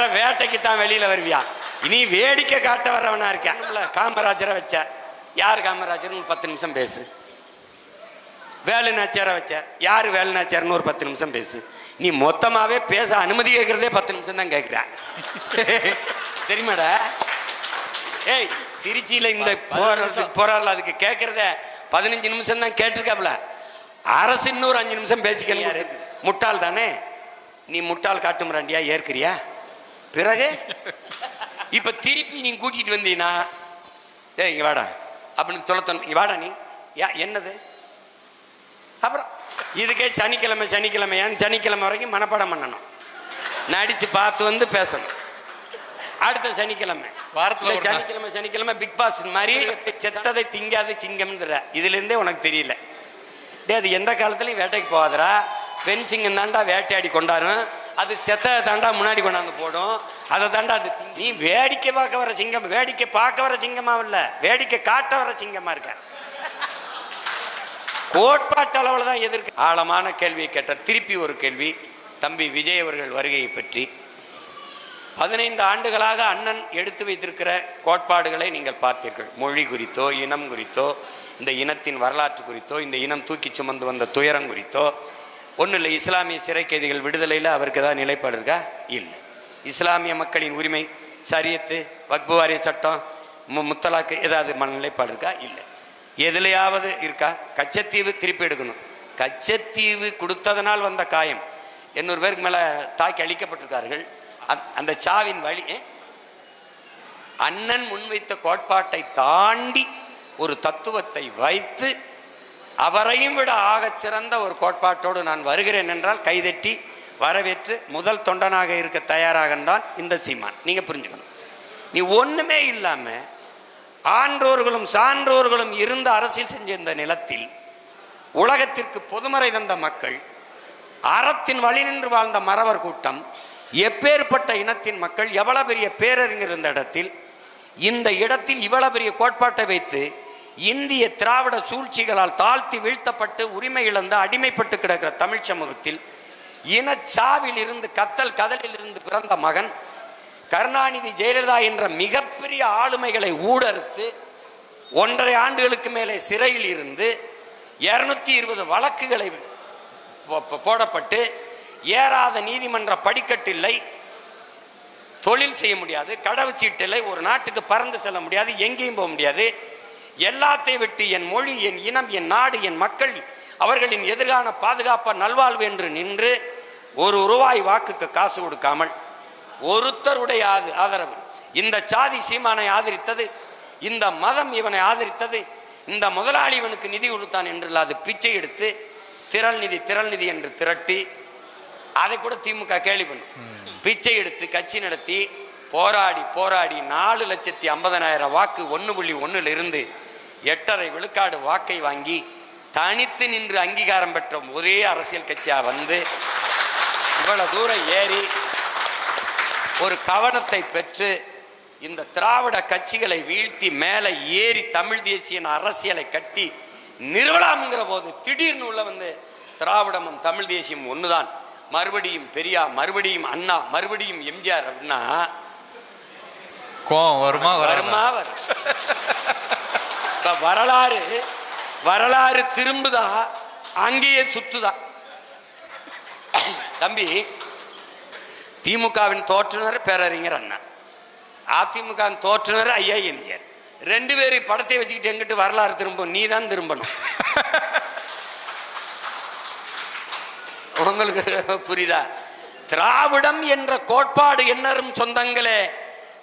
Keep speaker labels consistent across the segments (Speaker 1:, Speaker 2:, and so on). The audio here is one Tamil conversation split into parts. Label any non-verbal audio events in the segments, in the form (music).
Speaker 1: வேற வேட்டைக்கு தான் வெளியில வருவியா? இனி வேடிக்கை காட்ட வரவனா இருக்கேன். காமராஜரை வச்ச. யார் காமராஜர்னு பத்து நிமிஷம் பேசு. வேலு நாச்சியாரை வச்ச. யார் வேலு நாச்சியார்னு ஒரு பத்து நிமிஷம் பேசு. நீ மொத்தமாவே பேச அனுமதி கேட்கறதே பத்து நிமிஷம் தான் கேட்குற தெரியுமாடா? ஏய் திருச்சியில இந்த போற போறாள் அதுக்கு கேட்கறத பதினஞ்சு நிமிஷம் தான் கேட்டிருக்காப்ல அரசு இன்னொரு அஞ்சு நிமிஷம் பேசிக்கணும். முட்டாள் தானே நீ முட்டாள் காட்டுமிராண்டியா ஏற்கிறியா? பிறகு? இப்ப திருப்பி நீ கூட்டிட்டு வந்தீனா? ஏய் இங்க வாடா. அப்படின்னு இங்க வாடா நீ. யா என்னது? அப்புறம் இதுக்கே சனிக்கிழமை சனிக்கிழமை ஏன் சனிக்கிழமை வரைக்கும் மனப்பாடம் பண்ணணும். நடிச்சு பார்த்து வந்து பேசணும். அடுத்த சனிக்கிழமை.
Speaker 2: வாரத்துல.
Speaker 1: சனிக்கிழமை சனிக்கிழமை பிக் பாஸ் மாதிரி செத்ததை திங்காது சிங்கம்ன்ற. இதுல இருந்தே உனக்கு தெரியல. டே அது எந்த காலத்துலயும் வேட்டைக்கு போகாதடா. பெண் சிங்கம் தாண்டா வேட்டையாடி கொண்டாடும் அது செத்த தாண்டா முன்னாடி கொண்டாந்து போடும். அதை தாண்டா அது நீ வேடிக்கை பார்க்க வர சிங்கம் வேடிக்கை பார்க்க வர சிங்கமா இல்ல. வேடிக்கை காட்ட வர சிங்கமா இருக்க. கோட்பாட்டு அளவில் தான் எதிர்க்கு ஆழமான கேள்வியை கேட்ட திருப்பி ஒரு கேள்வி. தம்பி விஜய் அவர்கள் வருகையை பற்றி. பதினைந்து ஆண்டுகளாக அண்ணன் எடுத்து வைத்திருக்கிற கோட்பாடுகளை நீங்கள் பார்த்தீர்கள். மொழி குறித்தோ இனம் குறித்தோ இந்த இனத்தின் வரலாற்று குறித்தோ இந்த இனம் தூக்கி சுமந்து வந்த துயரம் குறித்தோ ஒன்றும் இல்லை இஸ்லாமிய சிறை கைதிகள் விடுதலையில் அவருக்கு ஏதாவது நிலைப்பாடு இருக்கா? இல்லை. இஸ்லாமிய மக்களின் உரிமை சரியத்து வக்புவாரிய சட்டம் மு முத்தலாக்கு ஏதாவது மன நிலைப்பாடு இருக்கா? இல்லை. எதுலையாவது இருக்கா? கச்சத்தீவு திருப்பி எடுக்கணும். கச்சத்தீவு கொடுத்ததனால் வந்த காயம். எண்ணூறு பேருக்கு மேலே தாக்கி அழிக்கப்பட்டிருக்கார்கள். அந்த- அந்த சாவின் வழி அண்ணன் முன்வைத்த கோட்பாட்டை தாண்டி ஒரு தத்துவத்தை வைத்து அவரையும் விட ஆகச் சிறந்த ஒரு கோட்பாட்டோடு நான் வருகிறேன் என்றால் கைதட்டி வரவேற்று முதல் தொண்டனாக இருக்க தயாராகத்தான் இந்த சீமான். நீங்கள் புரிஞ்சுக்கணும். நீ ஒன்றுமே இல்லாமல் ஆன்றோர்களும் சான்றோர்களும் இருந்த அரசியல் செஞ்ச இந்த நிலத்தில் உலகத்திற்கு பொதுமறை தந்த மக்கள் அறத்தின் வழி நின்று வாழ்ந்த மறவர் கூட்டம் எப்பேற்பட்ட இனத்தின் மக்கள் எவ்வளவு பெரிய பேரறிஞர் இருந்த இடத்தில் இந்த இடத்தில் இவ்வளவு பெரிய கோட்பாட்டை வைத்து இந்திய திராவிட சூழ்ச்சிகளால் தாழ்த்தி வீழ்த்தப்பட்டு உரிமை இழந்து அடிமைப்பட்டு கிடக்கிற தமிழ் சமூகத்தில் இனச்சாவில் இருந்து கத்தல் கதலில் இருந்து பிறந்த மகன் கருணாநிதி ஜெயலலிதா என்ற மிகப்பெரிய ஆளுமைகளை ஊடறுத்து ஒன்றரை ஆண்டுகளுக்கு மேலே சிறையில் இருந்து இருநூத்தி இருபது வழக்குகளை போ- போடப்பட்டு ஏறாத நீதிமன்ற படிக்கட்டில்லை தொழில் செய்ய முடியாது கடவுச்சீட்டில்லை ஒரு நாட்டுக்கு பறந்து செல்ல முடியாது எங்கேயும் போக முடியாது. எல்லாத்தையும் விட்டு என் மொழி என் இனம் என் நாடு என் மக்கள் அவர்களின் எதிர்கால பாதுகாப்ப நல்வாழ்வு என்று நின்று ஒரு ரூபாய் வாக்குக்கு காசு கொடுக்காமல் ஒருத்தருடைய ஆது- ஆதரவு. இந்த சாதி சீமானை ஆதரித்தது இந்த மதம் இவனை ஆதரித்தது இந்த முதலாளி இவனுக்கு நிதி கொடுத்தான் என்று அது பிச்சை எடுத்து திரள் நிதி திரள் நிதி என்று திரட்டி அதை கூட திமுக கேள்வி பண்ணும். பிச்சை எடுத்து கட்சி நடத்தி போராடி போராடி நாலு லட்சத்தி ஐம்பதனாயிரம் வாக்கு ஒன்று புள்ளி ஒன்றில் இருந்து எட்டரை விழுக்காடு வாக்கை வாங்கி தனித்து நின்று அங்கீகாரம் பெற்ற ஒரே அரசியல் கட்சியாக வந்து இவ்வளவு தூரம் ஏறி ஒரு கவனத்தை பெற்று இந்த திராவிட கட்சிகளை வீழ்த்தி மேலே ஏறி தமிழ் தேசிய அரசியலை கட்டி நிறுவலாம்ங்கிற போது திடீர்னு உள்ள வந்து திராவிடமும் தமிழ் தேசியம் ஒன்றுதான் மறுபடியும் பெரியா மறுபடியும் அண்ணா மறுபடியும் எம்ஜிஆர் அப்படின்னா
Speaker 2: கோவம் வருமா
Speaker 1: வருமா வரும் வரலாறு வரலாறு திரும்புதா அங்கேயே சுத்துதா. தம்பி திமுகவின் தோற்றுனர் பேரறிஞர் அண்ணா அதிமுகவின் தோற்றுனர் ஐயா எம்ஜிஆர். ரெண்டு பேரும் படத்தை வச்சுக்கிட்டு எங்கிட்டு வரலாறு திரும்பும் நீ தான் திரும்பணும். உங்களுக்கு புரியுதா? திராவிடம் என்ற கோட்பாடு என்னரும் சொந்தங்களே.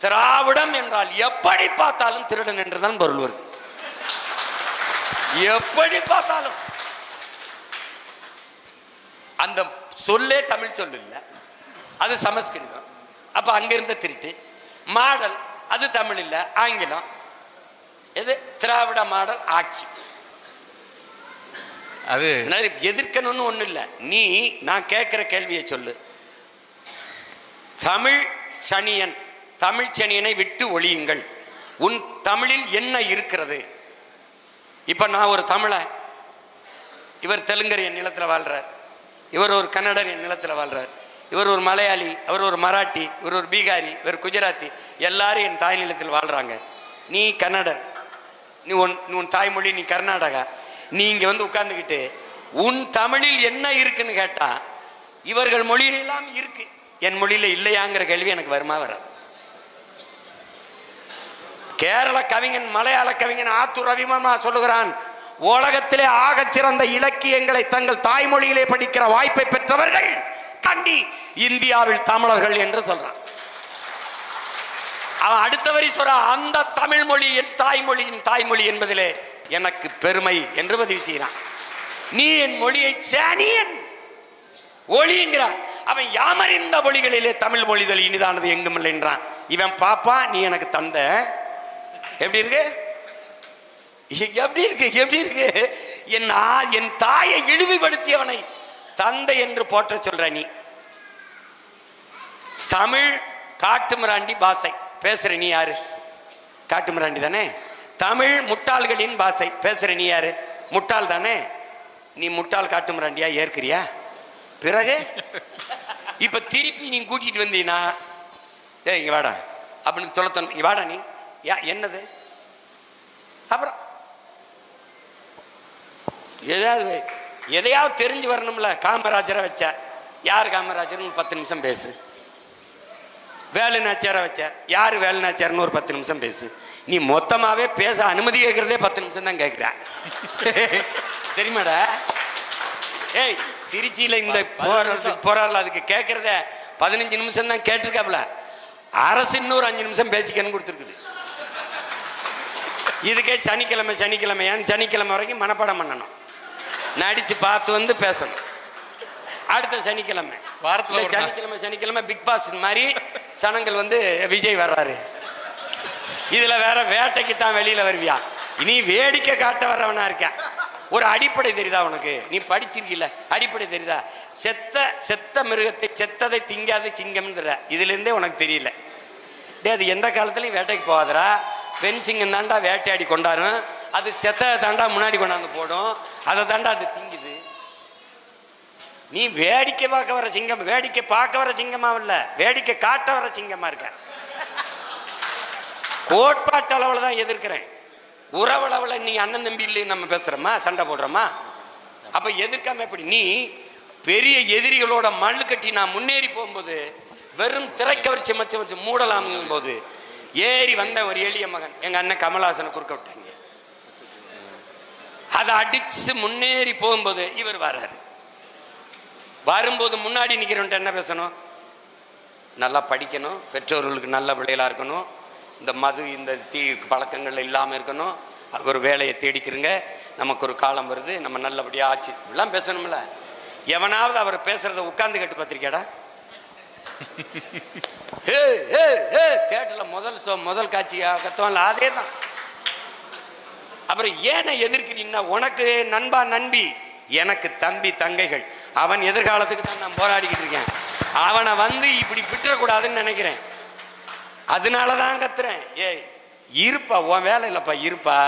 Speaker 1: திராவிடம் என்றால் எப்படி பார்த்தாலும் திருடன் என்றுதான் பொருள் வருது. எப்படி பார்த்தாலும். அந்த சொல்லே தமிழ் சொல் இல்ல. அது சமஸ்கிருதம். அப்ப அங்க இருந்த திருட்டு. மாடல் அது தமிழ் இல்ல. ஆங்கிலம். எது? திராவிட மாடல் ஆட்சி.
Speaker 2: அது
Speaker 1: எதிர்க்கணும்னு ஒண்ணு இல்ல. நீ நான் கேட்கிற கேள்வியை சொல்லு. தமிழ் சனியன். தமிழ்ச்சனியனை விட்டு ஒழியுங்கள். உன் தமிழில் என்ன இருக்கிறது? இப்ப நான் ஒரு தமிழன் இவர் தெலுங்கர் என் நிலத்தில் வாழ்றார். இவர் ஒரு கன்னடர் என் நிலத்தில் வாழ்றார். இவர் ஒரு மலையாளி அவர் ஒரு மராட்டி இவர் ஒரு பீகாரி இவர் குஜராத்தி எல்லாரும் என் தாய் நிலத்தில் வாழ்றாங்க. நீ கன்னடர். நீ உன் உன் தாய்மொழி நீ கர்நாடகா. நீ இங்கே வந்து உட்கார்ந்துக்கிட்டு உன் தமிழில் என்ன இருக்குன்னு கேட்டால் இவர்கள் மொழியிலெல்லாம் இருக்கு. என் மொழியில் இல்லையாங்கிற கேள்வி எனக்கு வருமா வராது. கேரள கவிஞன் மலையாள கவிஞன் ஆத்தூர் ரவிமர்மா சொல்லுகிறான் உலகத்திலே ஆகச் சிறந்த இலக்கியங்களை தங்கள் தாய்மொழியிலே படிக்கிற வாய்ப்பை பெற்றவர்கள் கண்டி இந்தியாவில் தமிழர்கள் என்று சொல்றான். அவன் அடுத்த வரி சொல்ற அந்த தமிழ் மொழி என் தாய்மொழியின் தாய்மொழி என்பதிலே எனக்கு பெருமை என்று பதிவு செய்கிறான். நீ என் மொழியை சேனியன் ஒளிங்கிறான். அவன் யாமறிந்த மொழிகளிலே தமிழ் மொழிதல் இனிதானது எங்கும் இல்லை என்றான். இவன் பாப்பா நீ எனக்கு தந்த எப்படி இருக்கு? எப்படி இருக்கு? எப்படி இருக்கு? என் என் தாயை இழிவுபடுத்தியவனை தந்தை என்று போற்ற சொல்ற நீ. தமிழ் காட்டுமிராண்டி பாஷை பேசுற நீ யாரு? காட்டுமிராண்டி தானே? தமிழ் முட்டாள்களின் பாஷை பேசுற நீ யாரு? முட்டாள் தானே? நீ முட்டாள் காட்டுமிராண்டியா ஏற்கிறியா? பிறகு? இப்ப திருப்பி நீ கூட்டிட்டு வந்தீனா? ஏய் இங்க வாடா. அப்படின்னு சொல்ல தோணும் இங்க வாடா நீ. யா என்னது? அப்புறம் ஏதாவது எதையாவது தெரிஞ்சு வரணும்ல காமராஜரை வச்ச. யார் காமராஜர்னு பத்து நிமிஷம் பேசு. வேலுநாச்சியாரை வச்ச. யார் வேலுநாச்சியார்னு ஒரு பத்து நிமிஷம் பேசு. நீ மொத்தமாவே பேச அனுமதி கேட்கறதே பத்து நிமிஷம் தான் கேட்குற (laughs) தெரியுமாடா? ஏய் திருச்சியில இந்த போராடல அதுக்கு கேட்கறத பதினஞ்சு நிமிஷம் தான் கேட்டிருக்காப்ல. அரசு இன்னொரு அஞ்சு நிமிஷம் பேசிக்கன்னு கொடுத்துருக்குது. இதுக்கே சனிக்கிழமை சனிக்கிழமை ஏன் சனிக்கிழமை வரைக்கும் மனப்பாடம் பண்ணணும். நடிச்சு பார்த்து வந்து பேசணும். அடுத்த சனிக்கிழமை.
Speaker 2: வாரத்துல.
Speaker 1: சனிக்கிழமை சனிக்கிழமை பிக் பாஸ் மாதிரி சனங்கள் வந்து விஜய் வர்றாரு. இதுல வேற வேட்டைக்கு தான் வெளியில வருவியா? நீ வேடிக்கை காட்ட வர்றவனா இருக்க ஒரு அடிப்படை தெரியுதா உனக்கு? நீ படிச்சிருக்கீல்ல அடிப்படை தெரியுதா? செத்த செத்த மிருகத்தை செத்ததை திங்காத சிங்கம்ன்ற இதுல இருந்தே உனக்கு தெரியல. டே அது எந்த காலத்துலயும் வேட்டைக்கு போகாதடா. பெண் சிங்கம் தாண்டா வேட்டையாடி கொண்டாடும் அது செத்த தாண்டா முன்னாடி கொண்டாந்து போடும். அதை தாண்டா அது திங்குது. நீ வேடிக்கை பார்க்க வர சிங்கம் வேடிக்கை பார்க்க வர சிங்கமா இல்லை. வேடிக்கை காட்ட வர சிங்கமா இருக்க. கோட்பாட்டு அளவில் தான் எதிர்க்கிறேன். உறவளவில் நீ அண்ணன் தம்பி இல்லைன்னு நம்ம பேசுகிறோமா சண்டை போடுறோமா? அப்போ எதிர்க்காம எப்படி? நீ பெரிய எதிரிகளோட மண்ணு கட்டி நான் முன்னேறி போகும்போது வெறும் திரைக்கவர்ச்சி மச்சம் வச்சு மூடலாம்ங்கும் போது ஏறி வந்த ஒரு எளிய மகன். எங்க அண்ணன் கமலஹாசனை குறுக்க விட்டாங்க. அதை அடிச்சு முன்னேறி போகும்போது இவர் வர்றாரு. வரும்போது முன்னாடி நிற்கிறவன்ட்ட என்ன பேசணும்? நல்லா படிக்கணும். பெற்றோர்களுக்கு நல்ல பிள்ளைகளாக இருக்கணும். இந்த மது இந்த தீ பழக்கங்கள் இல்லாமல் இருக்கணும். ஒரு வேலையை தேடிக்கிறங்க நமக்கு ஒரு காலம் வருது. நம்ம நல்லபடியாக ஆச்சு. இப்படிலாம் பேசணும்ல. எவனாவது அவர் பேசுகிறத உட்காந்து கேட்டு பார்த்திருக்கியாடா? ஏ ஏ ஏ தேட்டரில் முதல் ஷோ முதல் காட்சியா கத்தோம்ல அதே தான் அப்புறம் ஏனை எதிர்க்கிறீங்கன்னா உனக்கு நண்பா நண்பி எனக்கு தம்பி தங்கைகள். அவன் எதிர்காலத்துக்கு தான் நான் போராடிக்கிட்டு இருக்கேன். அவனை வந்து இப்படி விட்டுறக்கூடாதுன்னு நினைக்கிறேன். அதனால தான் கத்துறேன். ஏய் இருப்பா உன் வேலை இல்லைப்பா இருப்பா.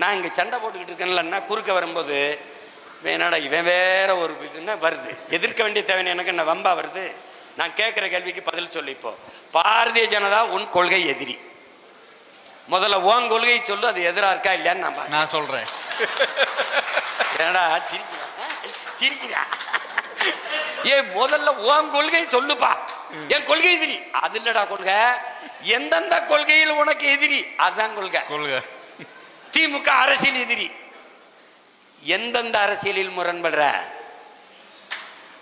Speaker 1: நான் இங்கே சண்டை போட்டுக்கிட்டு இருக்கேன்லன்னா குறுக்க வரும்போது வேணாடா இவன் வேற ஒரு இதுன்னா வருது. எதிர்க்க வேண்டிய தேவை எனக்கு என்ன வம்பா வருது? நான் கேட்குற கேள்விக்கு பதில் சொல்லு இப்போ. பாரதிய ஜனதா உன் கொள்கை எதிரி. முதல்ல உன் கொள்கை சொல்லு அது எதிராக இருக்கா இல்லையான்னு நான்.
Speaker 2: நான் சொல்றேன்.
Speaker 1: என்னடா சிரிக்கிறா? சிரிக்கிறா? ஏ முதல்ல உன் கொள்கை சொல்லுப்பா. என் கொள்கை எதிரி. அது இல்லடா கொள்கை. எந்தெந்த கொள்கையில் உனக்கு எதிரி அதுதான் கொள்கை.
Speaker 2: கொள்க.
Speaker 1: திமுக அரசியல் எதிரி. எந்தெந்த அரசியலில் முரண்படுற?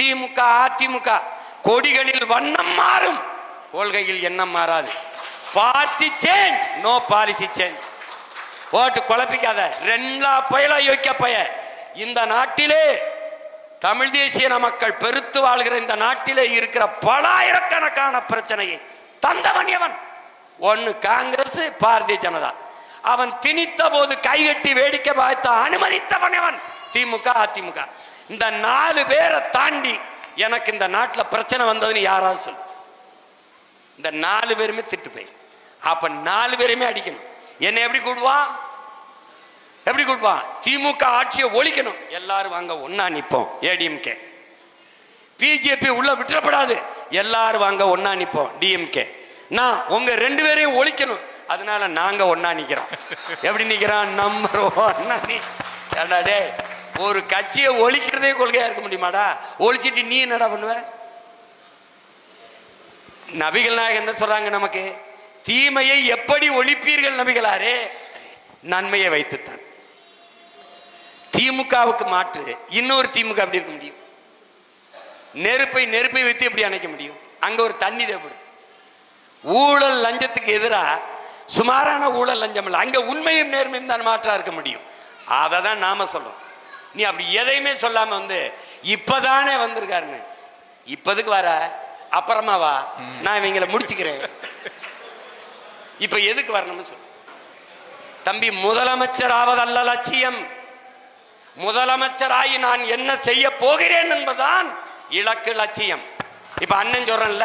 Speaker 1: திமுக அதிமுக கொடிகளில் வண்ணம் மாறும். கொள்கையில் எண்ணம் மாறாது. Party change no policy change ஓட்டு குழப்பிக்காத. ரெண்டா பயலா யோக்கிய பய. இந்த நாட்டிலே தமிழ் தேசிய மக்கள் பெருத்து வாழ்கிற இந்த நாட்டிலே இருக்கிற பலாயிரக்கணக்கான பிரச்சனையை தந்தவன் எவன்? ஒன்னு காங்கிரஸ் பாரதிய ஜனதா. அவன் திணித்த போது கைகட்டி வேடிக்கை பார்த்த அனுமதித்தவன் எவன்? திமுக அதிமுக. இந்த நாலு பேரை தாண்டி எனக்கு இந்த நாட்டில் பிரச்சனை வந்ததுன்னு யாராவது சொல்லு. இந்த நாலு பேருமே திட்டு போய். அப்ப நாலு பேருமே அடிக்கணும். என்ன எப்படி கூடுவான் எப்படி கூடுவான் திமுக ஆட்சியை ஒழிக்கணும். எல்லாரும் வாங்க ஒன்னா நிற்போம் ஏடிஎம்கே. பிஜேபி உள்ள விட்டுறப்படாது. எல்லாரும் வாங்க ஒன்னா நிற்போம் டிஎம்கே. நான் உங்க ரெண்டு பேரையும் ஒழிக்கணும். அதனால நாங்க ஒன்னா நிக்கிறோம். எப்படி நிக்கிறான்? நம்பர் ஒன்னா நீ ஒரு கட்சியை ஒழிக்கிறதே கொள்கையா இருக்க முடியுமாடா? ஒழிச்சிட்டு நீ என்னடா பண்ணுவ? நபிகள் நாயகம் என்ன சொல்றாங்க நமக்கு? தீமையை எப்படி ஒழிப்பீர்கள் நபிகளாரே? நன்மையை வைத்துத்தான். திமுகவுக்கு மாற்று. இன்னொரு திமுக அப்படி இருக்க முடியும்? நெருப்பை நெருப்பை வைத்து எப்படி அணைக்க முடியும்? அங்க ஒரு தண்ணி தேவைப்படும். ஊழல் லஞ்சத்துக்கு எதிராக சுமாரான ஊழல் லஞ்சம் இல்லை. அங்க உண்மையும் நேர்மையும் தான் மாற்றா இருக்க முடியும். அதை தான் நாம சொல்றோம். நீ அப்படி எதையுமே சொல்லாம வந்து இப்பதானே வந்திருக்காருன்னு. இப்பதுக்கு வர அப்புறமா வா. நான் இவங்களை முடிச்சுக்கிறேன். இப்ப எதுக்கு வரணும்னு சொல்லு. தம்பி முதலமைச்சர் ஆவதல்ல லட்சியம். முதலமைச்சராகி நான் என்ன செய்ய போகிறேன் என்பதுதான் இலக்கு லட்சியம். இப்ப அண்ணன் சொல்றேன்ல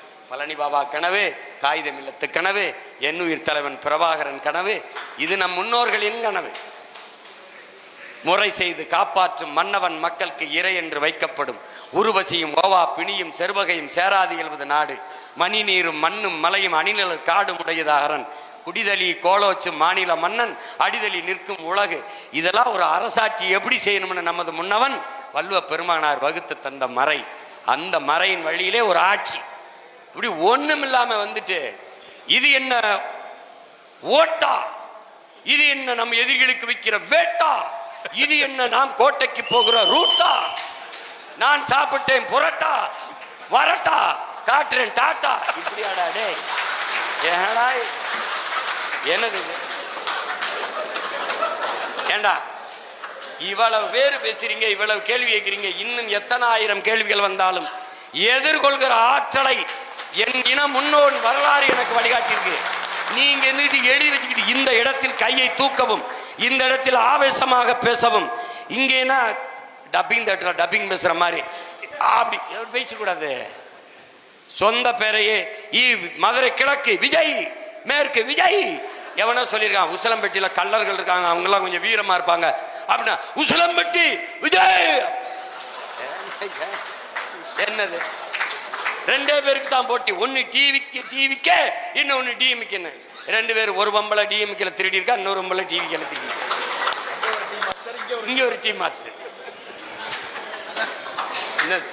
Speaker 1: பழனி பாபா கனவு காகிதம் இல்லத்து கனவு எண்ணுயிர் தலைவன் பிரபாகரன் கனவு இது நம் முன்னோர்களின் கனவு. முறை செய்து காப்பாற்றும் மன்னவன் மக்களுக்கு இறை என்று வைக்கப்படும். உருவசியும் ஓவா பிணியும் செருவகையும் சேராது எழுவது நாடு. மணி நீரும் மண்ணும் மலையும் அணிநிழல் காடும் உடையதாகரன் குடிதலி கோலோச்சு மாநில மன்னன் அடிதளி நிற்கும் உலகு. இதெல்லாம் ஒரு அரசாட்சி எப்படி செய்யணும்னு நமது முன்னவன் வல்லுவ பெருமானார் வகுத்து தந்த மறை. அந்த மறையின் வழியிலே ஒரு ஆட்சி. இப்படி ஒன்றும் இல்லாமல் வந்துட்டு இது என்ன ஓட்டா? இது என்ன நம்ம எதிரிகளுக்கு வைக்கிற வேட்டா? இது என்ன நாம் கோட்டைக்கு போகிற ரூட்டா? நான் சாப்பிட்டேன் புரட்டா? வரட்டா? காட்டுறேன் டாட்டா? இப்படியாடா டேய். ஏடா என்னது ஏண்டா? இவ்வளவு பேர் பேசுறீங்க இவ்வளவு கேள்வி கேட்கிறீங்க இன்னும் எத்தனை ஆயிரம் கேள்விகள் வந்தாலும் எதிர்கொள்கிற ஆற்றலை என் இன முன்னோன் வரலாறு எனக்கு வழிகாட்டியிருக்கு. நீங்க இருந்துட்டு எழுதி வச்சுக்கிட்டு இந்த இடத்தில் கையை தூக்கவும் இந்த இடத்தில் ஆவேசமாக பேசவும் இங்கேனா டப்பிங் தட்டுற டப்பிங் பேசுற மாதிரி. அப்படி பேசக்கூடாது சொந்த பேரையே ஈ மதுரை கிழக்கு விஜய் மேற்கு விஜய். எவனோ சொல்லியிருக்கான் உசிலம்பட்டியில கல்லர்கள் இருக்காங்க அவங்கெல்லாம் கொஞ்சம் வீரமா இருப்பாங்க. அப்படின்னா உசலம்பட்டி விஜய். என்னது? ரெண்டே பேருக்கு தான் போட்டி. ஒன்று டிவிக்கு டிவிக்கு இன்னொன்று டிஎம்கேன்னு ரெண்டு பேர் ஒரு பம்பளை டிஎம்கேல திருடி இருக்கா இன்னொரு பம்பளை டிவிக்கேல திருடி இங்கே ஒரு டீம் மாஸ்டர். என்னது?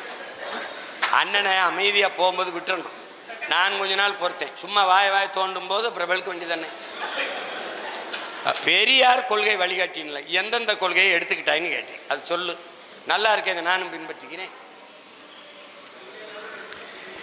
Speaker 1: அண்ணனை அமைதியாக போகும்போது விட்டுறணும். நான் கொஞ்ச நாள் பொறுத்தேன். சும்மா வாய வாய தோண்டும் போது பிரபலுக்கு வெளுக்க வேண்டியதானே பெரியார் கொள்கை வழிகாட்டின்ல எந்தெந்த கொள்கையை எடுத்துக்கிட்டாங்கன்னு கேட்டேன். அது சொல்லு. நல்லா இருக்கே இதை நானும் பின்பற்றிக்கிறேன்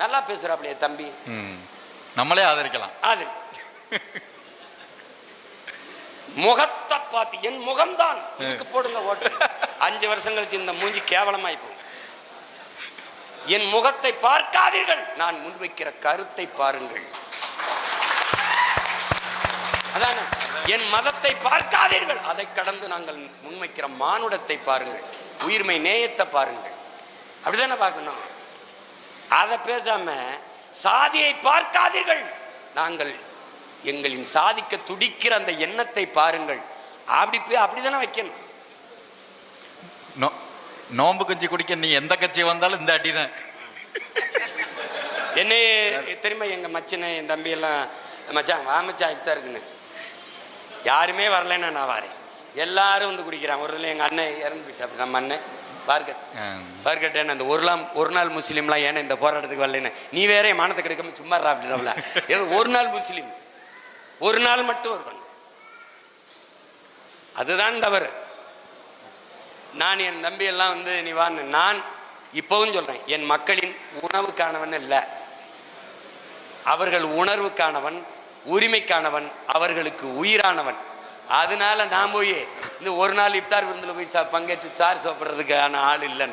Speaker 1: நல்லா பேசுறாப்லையே தம்பி.
Speaker 2: நம்மளே ஆதரிக்கலாம்.
Speaker 1: அது முகத்தை பார்த்து என் முகம்தான். இதுக்கு போடுங்க ஓட்டு. அஞ்சு வருஷம் கழிச்சு இந்த மூஞ்சி கேவலமாய் போகும் என் முகத்தை பார்க்காதீர்கள். நான் முன்வைக்கிற கருத்தை பாருங்கள். அதானே? என் மதத்தை பார்க்காதீர்கள். அதை கடந்து நாங்கள் முன்வைக்கிற மானுடத்தை பாருங்கள். உயிர்மை நேயத்தை பாருங்கள். அப்படிதானே பார்க்கணும்? அதை பேசாம சாதியை பார்க்காதீர்கள். நாங்கள் எங்களின் சாதிக்க துடிக்கிற அந்த எண்ணத்தை பாருங்கள். அப்படி அப்படிதானே வைக்கணும்.
Speaker 2: நோ நோம்பு கஞ்சி குடிக்க நீ எந்த கட்சி வந்தாலும் இந்த அடி தான்
Speaker 1: என்னை தெரியுமா எங்க மச்சனை என் தம்பி எல்லாம் மச்சான் வா மச்சான் இப்பதான் இருக்குன்னு. யாருமே வரலைன்னா நான் வாரேன். எல்லாரும் வந்து குடிக்கிறான் ஒரு இதில் எங்கள் அண்ணன் இறந்து போயிட்டா நம்ம அண்ணன். பார்க்க பார்க்கட்டேன் அந்த ஒரு நாள் ஒரு நாள் முஸ்லீம்லாம் ஏன்னா இந்த போராட்டத்துக்கு வரலன்னு? நீ வேற என் மானத்தை கிடைக்காம சும்மா அப்படின்றவள ஏதோ ஒரு நாள் முஸ்லீம். ஒரு நாள் மட்டும் வருவாங்க. அதுதான் தவறு. நான் என் தம்பி எல்லாம் வந்து நீ வான்னு. நான் இப்பவும் சொல்றேன் என் மக்களின் உணவுக்கானவன் இல்லை அவர்கள் உணர்வுக்கானவன் உரிமைக்கானவன் அவர்களுக்கு உயிரானவன். அதனால நான் போய் இந்த ஒரு நாள் இப்தார் விருந்தில் போய் சா- பங்கேற்று சார் சாப்பிட்றதுக்கான ஆள் இல்லை